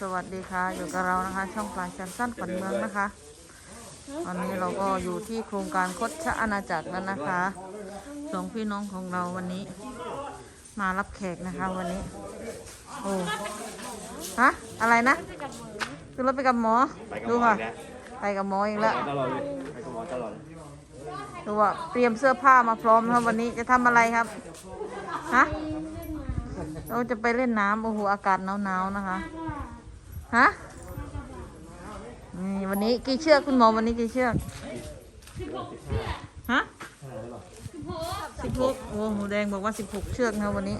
สวัสดีค่ะ อยู่กับเรานะคะ ช่องฝ่ายแซมสั้นขวัญเมืองนะคะวันนี้เราก็อยู่ที่โครงการคดชะอาณาจักรแล้วนะคะสองพี่น้องของเราวันนี้ มารับแขกนะคะวันนี้ โอ้ฮะอะไรนะคือรถไปกับหมอดูค่ะ ไปกับหมอเอีกแล้วตลอดเลยไปกับหมอตลอดดูว่าเตรียมเสื้อผ้ามาพร้อมนะครับวันนี้จะทำอะไรครับฮะเราจะไปเล่นน้ำโอ้โหอากาศหนาวๆนะคะ ฮะนี่วันนี้กี่เชือกคุณหมอวันนี้กี่เชือกฮะสิบหกโอ้หมูแดงบอกว่าสิบหกเชือกนะวันนี้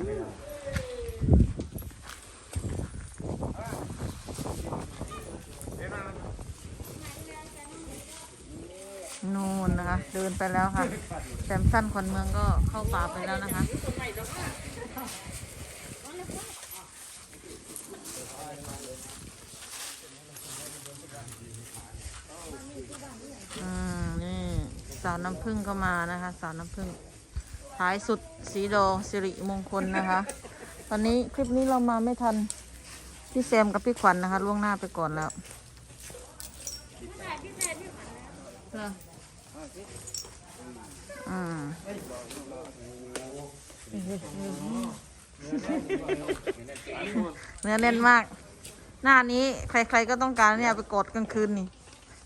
นู่นนะคะ เดินไปแล้วค่ะแซมสั้นขวัญเมืองก็เข้าป่าไปแล้วนะคะ อืม นี่ สาวน้ำผึ้งก็มานะคะ สาวน้ำผึ้งท้ายสุดสีดอสิริมงคลนะคะ ตอนนี้คลิปนี้เรามาไม่ทัน พี่แซมกับพี่ขวัญนะคะ ล่วงหน้าไปก่อนแล้วเหรออืมเนื้อแน่นมาก หน้านี้ใครๆก็ต้องการเนี่ยไปกดกลางคืนนี่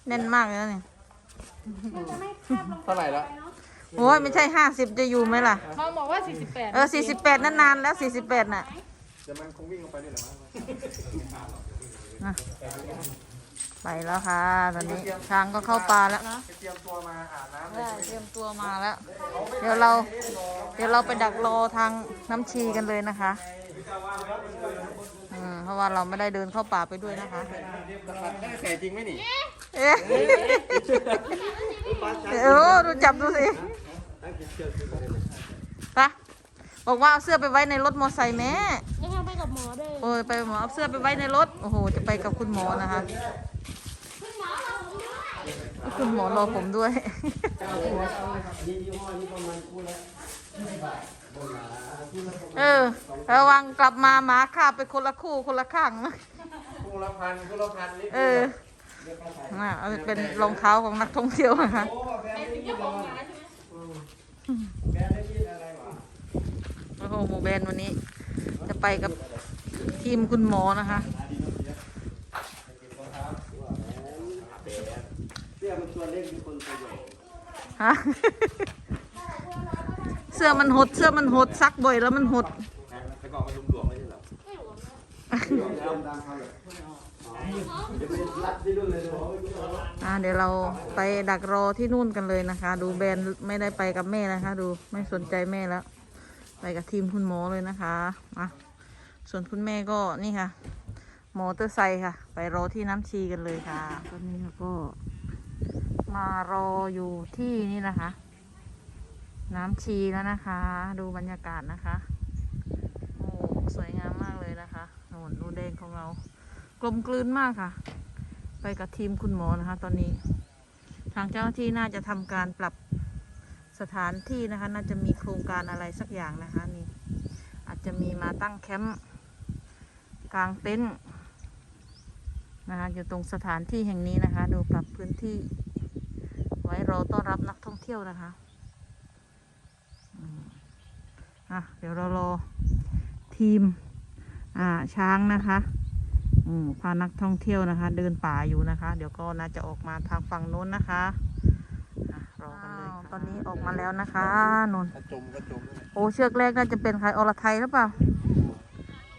แน่นมากเลยนี่ะนี่เท่าไหร่ละโอ้ยไม่ใช่ห้าสิบจะอยู่ไหมล่ะเขาบอกว่า 48เออสี่สิบแปดนานๆแล้วสี่สิบแปดน่ะเดี๋ยวมันคงวิ่งลงไปนี่แหละมั้งนะไปแล้วค่ะตอนนี้ช้างก็เข้าป่าแล้วไปเตรียมตัวมาอาบน้ำได้เตรียมตัวมาแล้ว เดี๋ยวเรา เดี๋ยวเราไปดักรอทางน้ำชีกันเลยนะคะอืมเพราะว่าเราไม่ได้เดินเข้าป่าไปด้วยนะคะได้ใส่จริงไหมนี่ เอ๊ะโอ้ดูจับดูสิไปะบอกว่าเอาเสื้อไปไว้ในรถมอไซค์แม่ยังไงไปกับหมอด้วยโอ้ยไปหมอเอาเสื้อไปไว้ในรถ โอ้โห จะไปกับคุณหมอนะคะ คุณหมอรอผมด้วย เออ ระวังกลับมาหมาคาบไปคนละคู่คนละข้างนะคู่ละพันคู่ละพันนี่เออ น่ะเอาเป็นรองเท้าของนักท่องเที่ยวนะคะโอ้โหหมูแบนวันนี้ จะไปกับทีมคุณหมอนะคะเสื้อมันหญ่ฮะเสื้อมันหด เสื้อมันหดซักบ่อยแล้วมันหดแต่ก่อนมันลุมหลวมไม่ใช่หรอ อ่าเดี๋ยวเราไปดักรอที่นู่นกันเลยนะคะ ดูแบรนด์ไม่ได้ไปกับแม่นะคะ ดูไม่สนใจแม่แล้ว ไปกับทีมคุณหมอเลยนะคะอะส่วนคุณแม่ก็นี่ค่ะมอเตอร์ไซค์ค่ะ ไปรอที่น้ำชีกันเลยค่ะ ตอนนี้เราก็มารออยู่ที่นี่นะคะ น้ำชีแล้วนะคะ ดูบรรยากาศนะคะโอ้สวยงามมากเลยนะคะโน่นดูแดงของเรา กลมกลืนมากค่ะ ไปกับทีมคุณหมอนะคะ ตอนนี้ ทางเจ้าหน้าที่น่าจะทำการปรับสถานที่นะคะ น่าจะมีโครงการอะไรสักอย่างนะคะนี่อาจจะมีมาตั้งแคมป์กลางเต็นท์นะคะอยู่ตรงสถานที่แห่งนี้นะคะ ดูปรับพื้นที่ ไว้รอต้อนรับนักท่องเที่ยวนะคะอะเดี๋ยวเรารอทีมอ่าช้างนะคะ พานักท่องเที่ยวนะคะ เดินป่าอยู่นะคะ เดี๋ยวก็น่าจะออกมาทางฝั่งโน้นนะคะอะรอกันเลยค่ะตอนนี้ออกมาแล้วนะคะนนท์กระจมกระจมเลยโอ้เชือกแรกน่าจะเป็นใครอรไทยหรือเปล่า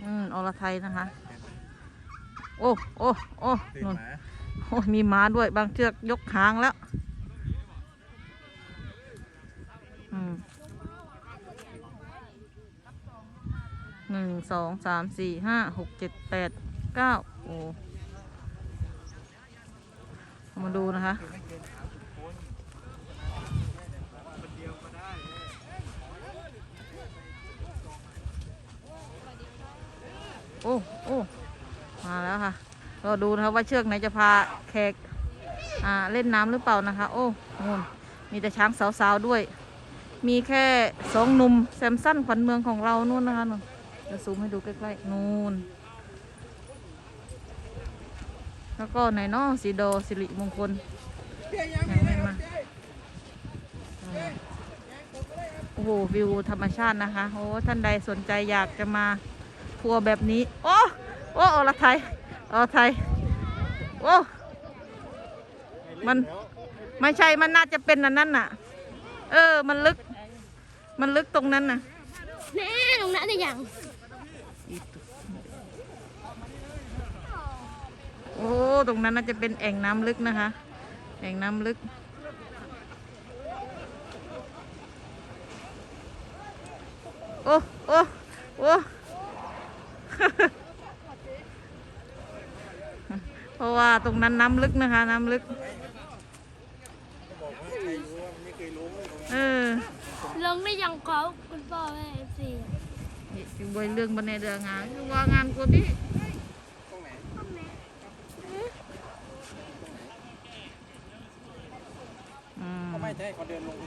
อืมอรไทยนะคะ โอ้โอ้โอ้ตื่นนนหมาโอ้ยมีม้าด้วยบางเชือกยกหางแล้วอืมหนึ่งสองสามสี่ห้าหกเจ็ดแปด เก้าโอ้มาดูนะคะ โอ้โอ้มาแล้วค่ะก็ดูนะคะว่าเชือกไหนจะพาแขกอ่าเล่นน้ำหรือเปล่านะคะ โอ้นู่นมีแต่ช้างสาวๆด้วย มีแค่สองหนุ่มแซมสั้นขวัญเมืองของเรานู่นนะคะนู่นจะซูมให้ดูใกล้ๆนู่น แล้วก็ไหนเนาะสีโดสิริมงคลยังไม่มาโอ้โหวิวธรรมชาตินะคะโอ้ท่านใดสนใจอยากจะมาทัวร์แบบนี้ โอ้โอ้อรไทยอรไทยโอ้มันไม่ใช่มันน่าจะเป็นอันนั้นน่ะ เออ มันลึก มันลึกตรงนั้นน่ะแน่ตรงนั้นจะอย่าง โอ้ ตรงนั้นน่าจะเป็นแอ่งน้ำลึกนะคะ แอ่งน้ำลึก โอ้โอ้โอ้เพราะว่าตรงนั้นน้ำลึกนะคะ น้ำลึกเออลงได้ยังเขาคุณพ่อแม่สินี่คือใบเรื่องบันในเดืองานคือว่างานกูดิอื มไม่ใช่เขาเดินลง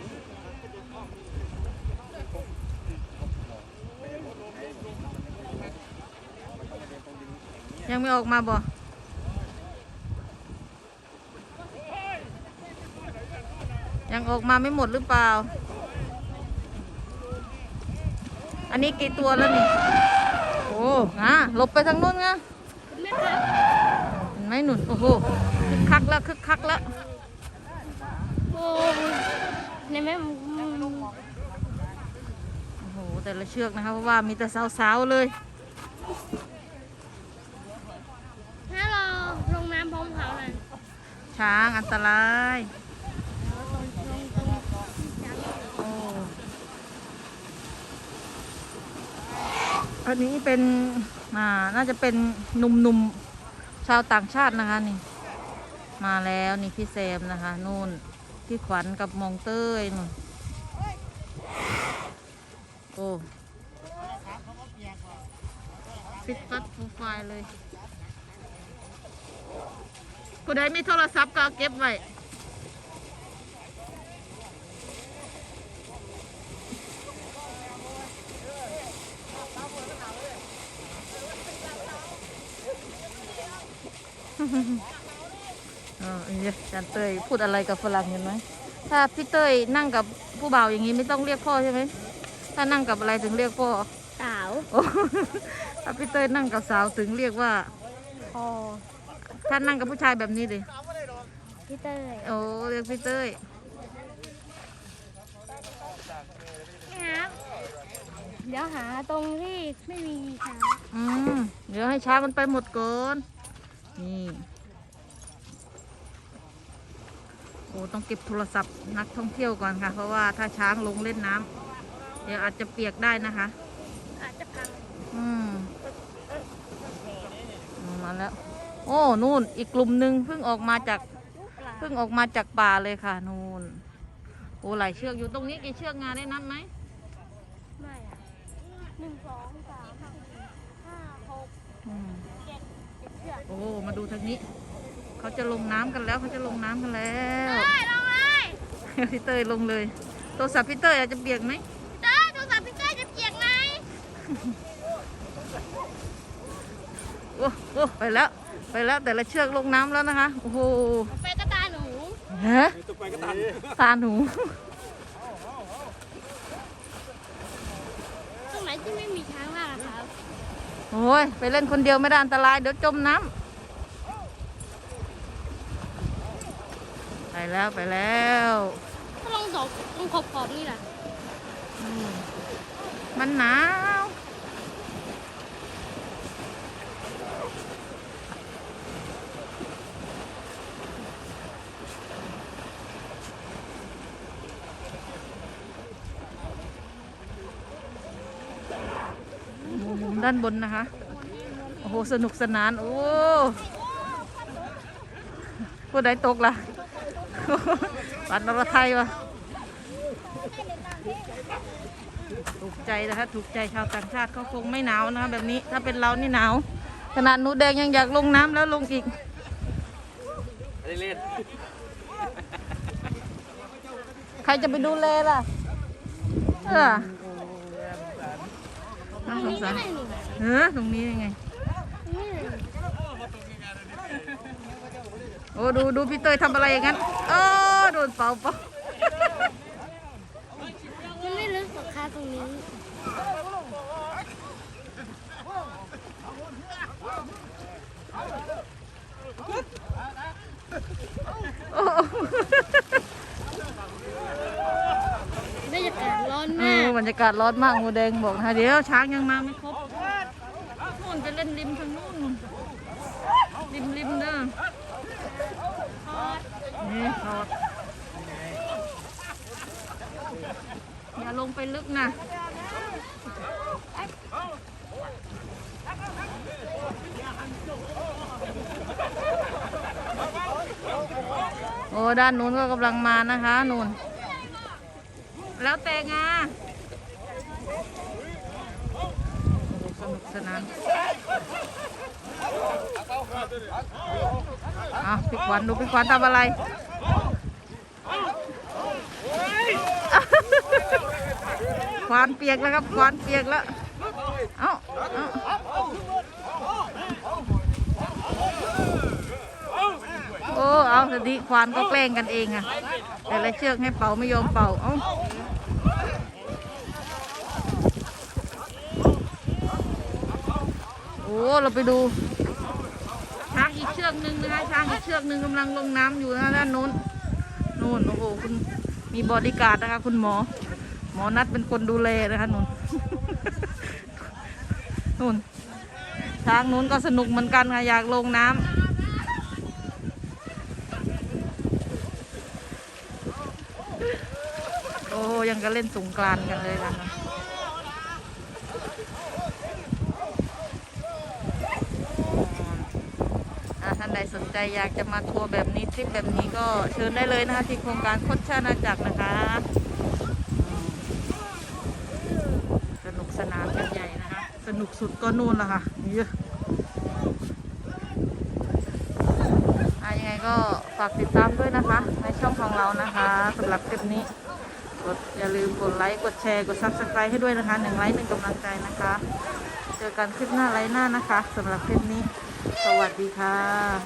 ยังไม่ออกมาบ่ยังออกมาไม่หมดหรือเปล่า อันนี้กี่ตัวแล้วนี่ โอ้งะหลบไปทางนู้นไงแม่ครับเห็นไหมหนุนโอ้โหคึกคักแล้วคึกคักแล้ว ในแม่โอ้โห แต่ละเชือกนะคะเพราะว่ามีแต่สาวๆเลยถ้าเราลงน้ำพร้อมเขาน่ะช้างอันตรายลงตรงโอ้อันนี้เป็นอ่าน่าจะเป็นหนุ่มๆชาวต่างชาตินะคะนี่ มาแล้วนี่พี่แซมนะคะนู่น พี่ขวัญกับมองเต้ยนู่นโอ้ฟิตฟัดโปรไฟเลยผู้ใดมีโทรศัพท์ก็เก็บไว้เอ อเนี่ยอาจารย์เต้ยพูดอะไรกับฝรั่งเห็นไหมถ้าพี่เต้ยนั่งกับผู้บ่าวอย่างนี้ไม่ต้องเรียกพ่อใช่ไหมถ้านั่งกับอะไรถึงเรียกพ่อสาวโอ้ถ้าพี่เต้ยนั่งกับสาวถึงเรียกว่าพอถ้านั่งกับผู้ชายแบบนี้ดิพี่เต้ยโอ้เรียกพี่เต้ยครับเดี๋ยวหาตรงที่ไม่มีช้างอืมเดี๋ยวให้ช้างมันไปหมดก่อนนี่ โอ้ต้องเก็บโทรศัพท์นักท่องเที่ยวก่อนค่ะ เพราะว่าถ้าช้างลงเล่นน้ำเดี๋ยวอาจจะเปียกได้นะคะ อาจจะพังอืมอืมมาแล้ว โอ้นู่นอีกกลุ่มหนึ่งเพิ่งออกมาจากเพิ่งออกมาจากป่าเลยค่ะนู่นโอ้หลายเชือกอยู่ตรงนี้กี่เชือกงานได้นับไหมไม่อะหนึ่งสองสามสี่ห้าหกอืมเจ็ดเจ็ดเชือกโอ้มาดูทางนี้ เขาจะลงน้ำกันแล้วเขาจะลงน้ำกันแล้วเต้ยลงเลยพี่เตยลงเลยโทรศัพท์พี่เตยอาจจะเปียกไหมเต้ยโทรศัพท์พี่เต้ยจะเปียกไหมโอ้โอ้ไปแล้วไปแล้วแต่ละเชือกลงน้ำแล้วนะคะโอ้โหไปกระตาหนูฮะตัวไปก็ตันตาหนูตรงไหนที่ไม่มีช้างมากอะครับโอ้ยไปเล่นคนเดียวไม่ได้อันตรายเดี๋ยวจมน้ำไป แล้วไปแล้วถ้าลงสองลงขอบขอบๆนี่แหละอืมมันหนาวมุมด้านบนนะคะ โอ้โห สนุกสนาน โอ้ผู้ใดตกล่ะ ปันนรไทยวะถูกใจนะคะถูกใจชาวต่างชาติเขาคงไม่หนาวนะคะแบบนี้ถ้าเป็นเรานี่หนาว ขนาดหนูแดงยังอยากลงน้ำแล้วลงอีกไม่ได้เล่นใครจะไปดูแลล่ะเออน่าสงสารนี่ไงเออตรงนี้ยังไงนี่ไง โอ้ดูดูพี่เตยทำอะไรอย่างนั้นเออโดนเป่าเป่ามันไม่ลึกหรอกค่ะตรงนี้โอ้บรรยากาศร้อนเอมาอกบรรยากาศร้อนมากหมูแดงบอกนะคะเดี๋ยวช้างยังมาไม่ครบนู่นจะเล่นริมทางนู้นนู่นริมริมเด้อนี่รอดอย่าล งไปลึกนะโอ้ด้านนู้นก็กำลังมานะคะนู่นแล้วแต่งาโอ้สนุกสนานอะพี่ขวัญดูพี่ขวัญทำอะไร ขวานเปียกแล้วครับขวานเปียกแล้วเอ้าเอ้าโอ้ เอาสดีควานก็แกล้งกันเองอะแต่ละเชือกให้เป่าไม่ยอมเป่า เอ้าโอ้ เราไปดูช้างอีกเชือกหนึ่งนะคะช้างอีกเชือกหนึ่งกำลังลงน้ำอยู่นะด้านนู้นนู่นโอ้โหคุณมีบอดี้การ์ดนะคะ คุณหมอ มอนัดเป็นคนดูแลนะคะนู่นนู่นช้างนู้นก็สนุกเหมือนกันค่ะอยากลงน้ำโอ้ยังก็เล่นสงกรานกันเลยนะคะอ่าท่านใดสนใจอยากจะมาทัวร์แบบนี้ทริปแบบนี้ก็เชิญได้เลยนะคะที่โครงการโคดชานาจักรนะคะอืมส นุกสนานกันใหญ่นะคะ สนุกสุดก็นู่นละค่ะเยอะอะยังไงก็ฝากติดตามด้วยนะคะ ในช่องของเรานะคะสำหรับคลิปนี้กดอย่าลืมกดไลค์ กดแชร์ กด subscribe ให้ด้วยนะคะหนึ่งไลค์หนึ่งกำลังใจนะคะ เจอกันคลิปหน้าไลค์หน้านะคะสำหรับคลิปนี้ สวัสดีค่ะ